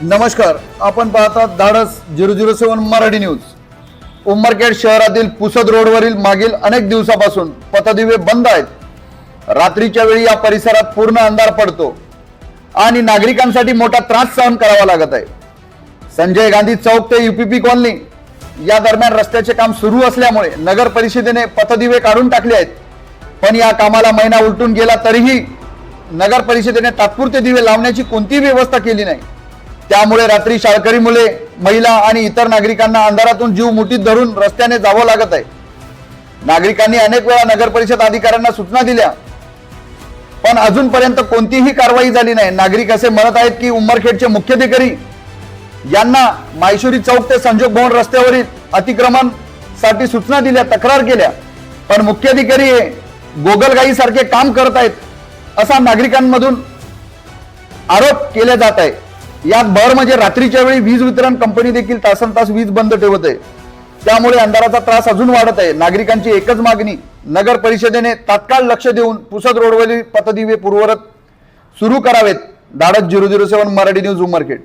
नमस्कार आपण पाहतात Dhadas zero zero seven Marathi news. Umarkhed शहरातील पुसद रोडवरील मागील अनेक दिवसापासून पथदिवे बंद आहेत. रात्रीच्या वेळी या परिसरात पूर्ण अंधार पडतो आणि नागरिकांसाठी मोठा त्रास सहन करावा लागत आहे. संजय गांधी चौक ते युपीपी कॉलनी. या दरम्यान रस्त्याचे काम सुरू असल्यामुळे नगर परिषदेने पथदिवे काढून टाकले आहेत. पण या कामाला महिना उलटून गेला तरीही नगर परिषदेने तात्पुरते दिवे लावण्याची कोणतीही व्यवस्था केली नाही. त्यामुळे रात्री शाळकरी मुले महिला आणि इतर नागरिकांना अंधारातून जीव मुठीत धरून रस्त्याने जावं लागत आहे. नागरिकांनी अनेक वेळा नगर परिषद अधिकाऱ्यांना सूचना दिल्या. पण अजूनपर्यंत कोणतीही कारवाई झाली नाही. नागरिक असे म्हणत आहेत की उमरखेडचे मुख्याधिकारी यांना मायशुरी चौक ते संजोग भवन रस्त्यावरील अतिक्रमणसाठी सूचना दिल्या तक्रार केल्या. पण मुख्याधिकारी हे गोगलगाई सारखे काम करत आहेत असा नागरिकांमधून आरोप केले जात आहे. यात भर म्हणजे रात्रीच्या वेळी वीज वितरण कंपनी देखील तासन तास वीज बंद ठेवत आहे. त्यामुळे अंधाराचा त्रास अजून वाढत आहे. नागरिकांची एकच मागणी नगर परिषदेने तात्काळ लक्ष देऊन पुसद रोडवरील पथदिवे पूर्वरत सुरू करावेत. Dhadas zero zero seven Marathi news market